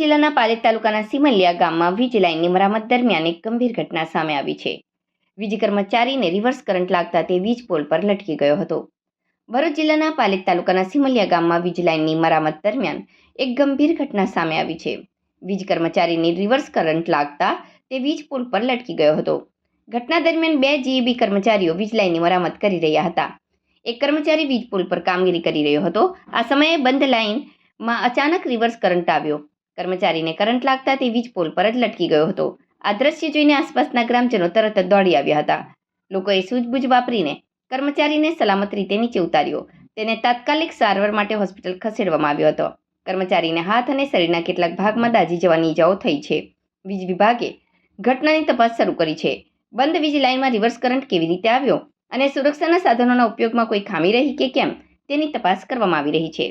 જિલ્લાના પાલેજ તાલુકાના સિમલિયા ગામમાં વીજ લાઇનની મરામત દરમિયાન એક ગંભીર ઘટના સામે આવી છે. વીજ કર્મચારીને રિવર્સ કરંટ લાગતા તે વીજ પોલ પર લટકી ગયો હતો. ભરૂચ જિલ્લાના પાલેજ તાલુકાના સિમલિયા ગામમાં વીજ લાઇનની મરામત દરમિયાન એક ગંભીર ઘટના સામે આવી છે. વીજ કર્મચારીને રિવર્સ કરંટ લાગતા તે વીજ પોલ પર લટકી ગયો હતો. ઘટના દરમિયાન બે જીઈબી કર્મચારીઓ વીજ લાઇનની મરામત કરી રહ્યા હતા. એક કર્મચારી વીજ પોલ પર કામગીરી કરી રહ્યો હતો. આ સમયે બંધ લાઇનમાં અચાનક રિવર્સ કરંટ આવ્યો. કર્મચારીને કરંટ લાગતા તે વીજ પોલ પર જ લટકી ગયો હતો. આ દ્રશ્ય જોઈને આસપાસના ગ્રામજનો તરત જ દોડી આવ્યા હતા. લોકોએ સૂઝબૂઝ વાપરીને કર્મચારીને સલામત રીતે નીચે ઉતાર્યો. તેને તાત્કાલિક સારવાર માટે હોસ્પિટલ ખસેડવામાં આવ્યો હતો. કર્મચારીને હાથ અને શરીરના કેટલાક ભાગમાં દાઝી જવાની ઈજાઓ થઈ છે. વીજ વિભાગે ઘટનાની તપાસ શરૂ કરી છે. બંધ વીજ લાઇનમાં રિવર્સ કરંટ કેવી રીતે આવ્યો અને સુરક્ષાના સાધનોના ઉપયોગમાં કોઈ ખામી રહી કે કેમ તેની તપાસ કરવામાં આવી રહી છે.